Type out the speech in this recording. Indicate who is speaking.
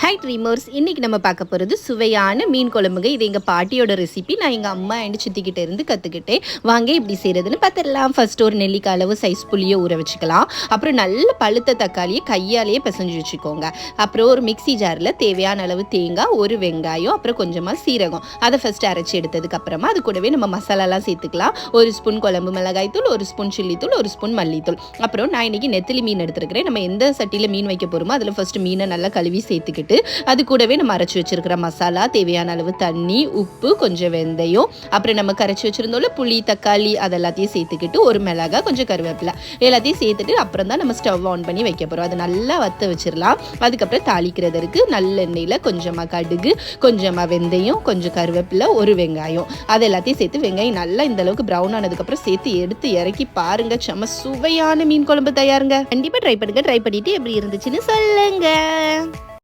Speaker 1: High dreamers இன்னைக்கு நம்ம பார்க்க போகிறது சுவையான மீன் குழம்புங்க. இது எங்கள் பாட்டியோட ரெசிபி நான் எங்கள் அம்மா அண்ட் சித்திக்கிட்ட இருந்து கற்றுக்கிட்டேன் வாங்க இப்படி செய்கிறதுன்னு பார்த்துடலாம். ஃபர்ஸ்ட் ஒரு நெல்லிக்காய் அளவு சைஸ் புளியை ஊற வச்சுக்கலாம். அப்புறம் நல்ல பழுத்த தக்காளியை கையாலேயே பிசைஞ்சு வச்சுக்கோங்க. அப்புறம் ஒரு மிக்சி ஜாரில் தேவையான அளவு தேங்காய் ஒரு வெங்காயம் அப்புறம் கொஞ்சமாக சீரகம். அதை ஃபர்ஸ்ட் அரைச்சி எடுத்ததுக்கு அப்புறமா அது கூடவே நம்ம மசாலாலாம் சேர்த்துக்கலாம். ஒரு ஸ்பூன் குழம்பு மிளகாய் தூள் ஒரு ஸ்பூன் சில்லி தூள் ஒரு ஸ்பூன் மல்லித்தூள் அப்புறம் நான் இன்னைக்கு நெத்திலி மீன் எடுத்துருக்கிறேன். நம்ம எந்த சட்டியில் மீன் வைக்க போகிறோமோ அதில் ஃபர்ஸ்ட் மீனை நல்லா கழுவி சேர்த்துக்கிட்டு அது கூடவே நம்ம அரைச்சி வச்சிருக்கிற மசாலா தேவையான அளவு தண்ணி உப்பு கொஞ்சம் வெந்தயம் அப்புறம் நம்ம கரைச்சி வச்சிருந்தோம்ல புளி தக்காளி அதெல்லாத்தையும் சேர்த்துக்கிட்டு ஒரு மிளகா கொஞ்சம் கருவேப்பிலை. எல்லாத்தையும் சேர்த்துட்டு அப்புறம் தான் நம்ம ஸ்டவ் ஆன் பண்ணி வைக்க போகிறோம் அது நல்லா வத்த வச்சிடலாம். அதுக்கப்புறம் தாளிக்கிறதற்கு நல்லெண்ணெயில் கொஞ்சமாக கடுகு கொஞ்சமாக வெந்தயம் கொஞ்சம் கருவேப்பிலை ஒரு வெங்காயம். அது எல்லாத்தையும் சேர்த்து வெங்காயம் நல்லா இந்த அளவுக்கு ப்ரௌன் ஆனதுக்கப்புறம் சேர்த்து எடுத்து இறக்கி பாருங்க. செம சுவையான மீன் குழம்பு தயாருங்க. கண்டிப்பாக ட்ரை பண்ணுங்க. ட்ரை பண்ணிட்டு எப்படி இருந்துச்சுன்னு சொல்லுங்க.